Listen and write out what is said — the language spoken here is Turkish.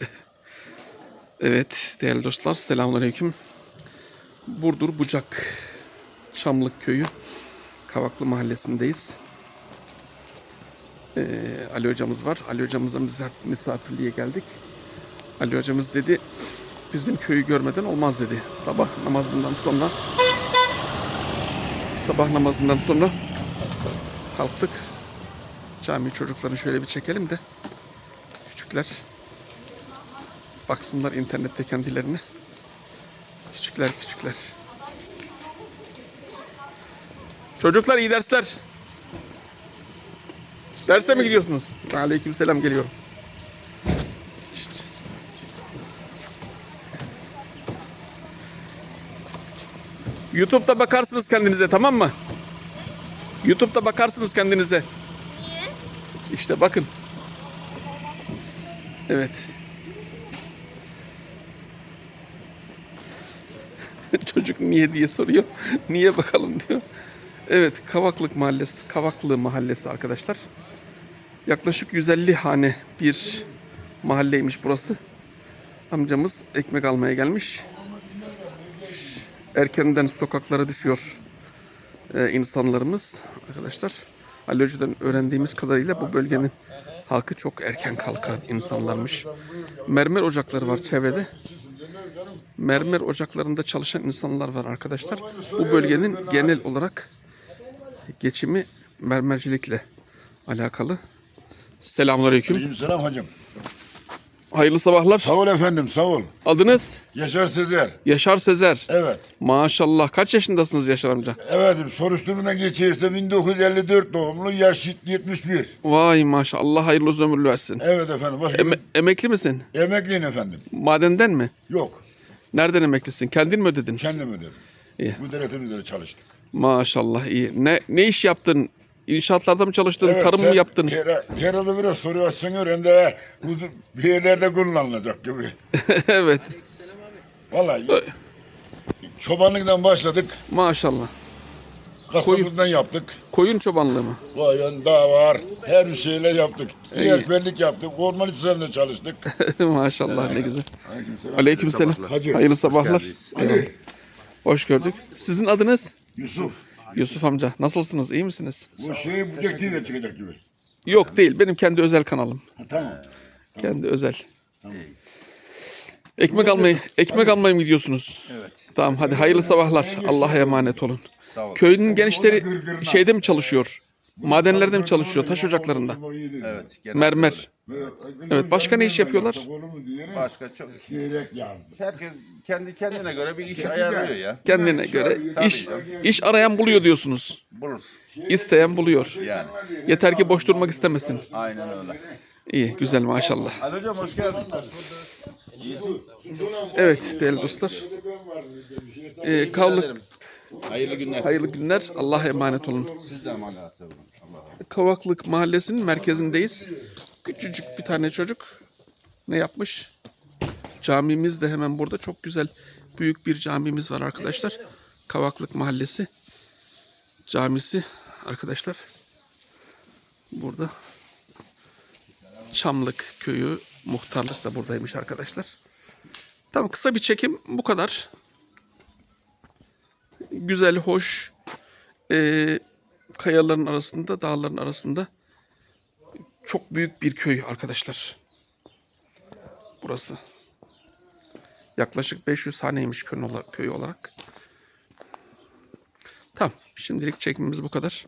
Evet değerli dostlar selamünaleyküm. Burdur Bucak Çamlık Köyü Kavaklı Mahallesi'ndeyiz. Ee, Ali hocamız var. Ali hocamıza misaf- misafirliğe geldik. Ali hocamız dedi bizim köyü görmeden olmaz dedi. Sabah namazından sonra sabah namazından sonra kalktık. Cami çocuklarını şöyle bir çekelim de küçükler baksınlar internette kendilerine. Küçükler küçükler. Çocuklar iyi dersler. Derste mi gidiyorsunuz? Aleykümselam geliyorum. Şşt, şşt. YouTube'da bakarsınız kendinize tamam mı? YouTube'da bakarsınız kendinize. Niye? İşte bakın. Evet. Çocuk niye diye soruyor. Niye bakalım diyor. Evet, Kavaklık Mahallesi, Kavaklı Mahallesi arkadaşlar. Yaklaşık 150 hane bir mahalleymiş burası. Amcamız ekmek almaya gelmiş. Erkenden sokaklara düşüyor e, insanlarımız arkadaşlar. Ali Hoca'dan öğrendiğimiz kadarıyla bu bölgenin halkı çok erken kalkan insanlarmış. Mermer ocakları var çevrede. Mermer ocaklarında çalışan insanlar var arkadaşlar. Bu bölgenin genel olarak geçimi mermercilikle alakalı. Selamünaleyküm. Selam hacım. Hayırlı sabahlar. Sağ ol efendim sağ ol. Adınız? Yaşar Sezer. Yaşar Sezer. Evet. Maşallah. Kaç yaşındasınız Yaşar amca? Evet soruşturmadan geçirirse 1954 doğumlu yaş 71. Vay maşallah. Allah hayırlı uzun ömürlü versin. Evet efendim. Başka Eme- emekli misin? emekliyim efendim. Madenden mi? Yok. Nereden emeklisin? Kendin mi ödedin? Kendim öderim. İyi. Bu devletimizde çalıştık. Maşallah iyi. Ne ne iş yaptın? İnşaatlarda mı çalıştın? Tarım mı yaptın? Her, herhalde biraz soruyorsun öğren de uzun bir yerlerde kullanılacak gibi. evet. Vallahi çobanlıktan başladık. Maşallah. Kasabından yaptık. Koyun çobanlığı mı? Koyun da var. Her bir şeyle yaptık. İlaçberlik yaptık. Orman içerisinde çalıştık. Maşallah ne güzel. Aleykümselam. Hacı. Hayırlı sabahlar. Ali. Hoş gördük. Sizin adınız? Yusuf. Yusuf amca. Nasılsınız? İyi misiniz? Bu şey bucak TV çıkacak gibi. Yok değil. Benim kendi özel kanalım. Ha, tamam. Kendi özel. Ekmek almayı, ekmek almaya mı gidiyorsunuz? Evet. Tamam hadi hayırlı sabahlar. Allah'a emanet olun. Sağ ol. Köyünün gençleri şeyde mi çalışıyor? Madenlerde mi çalışıyor? Taş ocaklarında. Evet. genel Mermer. Evet, başka ne iş yapıyorlar? Başka çok. Seyrek yazdı. Herkes kendi kendine göre bir iş ayarlıyor ya. Kendine göre iş iş arayan buluyor diyorsunuz. Buluruz. İsteyen buluyor. Yani. Yeter ki boş durmak istemesin. Aynen öyle. İyi, güzel maşallah. Ali hocam hoş geldin. Evet değerli dostlar. Ee, kavlık Hayırlı günler. hayırlı günler. Allah'a emanet olun. Siz de emanet olun. Allah'a Kavaklık mahallesinin merkezindeyiz. Küçücük bir tane çocuk ne yapmış? Camimiz de hemen burada. Çok güzel büyük bir camimiz var arkadaşlar. Kavaklık mahallesi camisi arkadaşlar. Burada Çamlık köyü muhtarlık da buradaymış arkadaşlar. Tamam kısa bir çekim bu kadar. Güzel, hoş, eee, kayaların arasında, dağların arasında çok büyük bir köy arkadaşlar. Burası. Yaklaşık 500 haneymiş. Köy olarak. Tamam. Şimdilik çekimimiz bu kadar.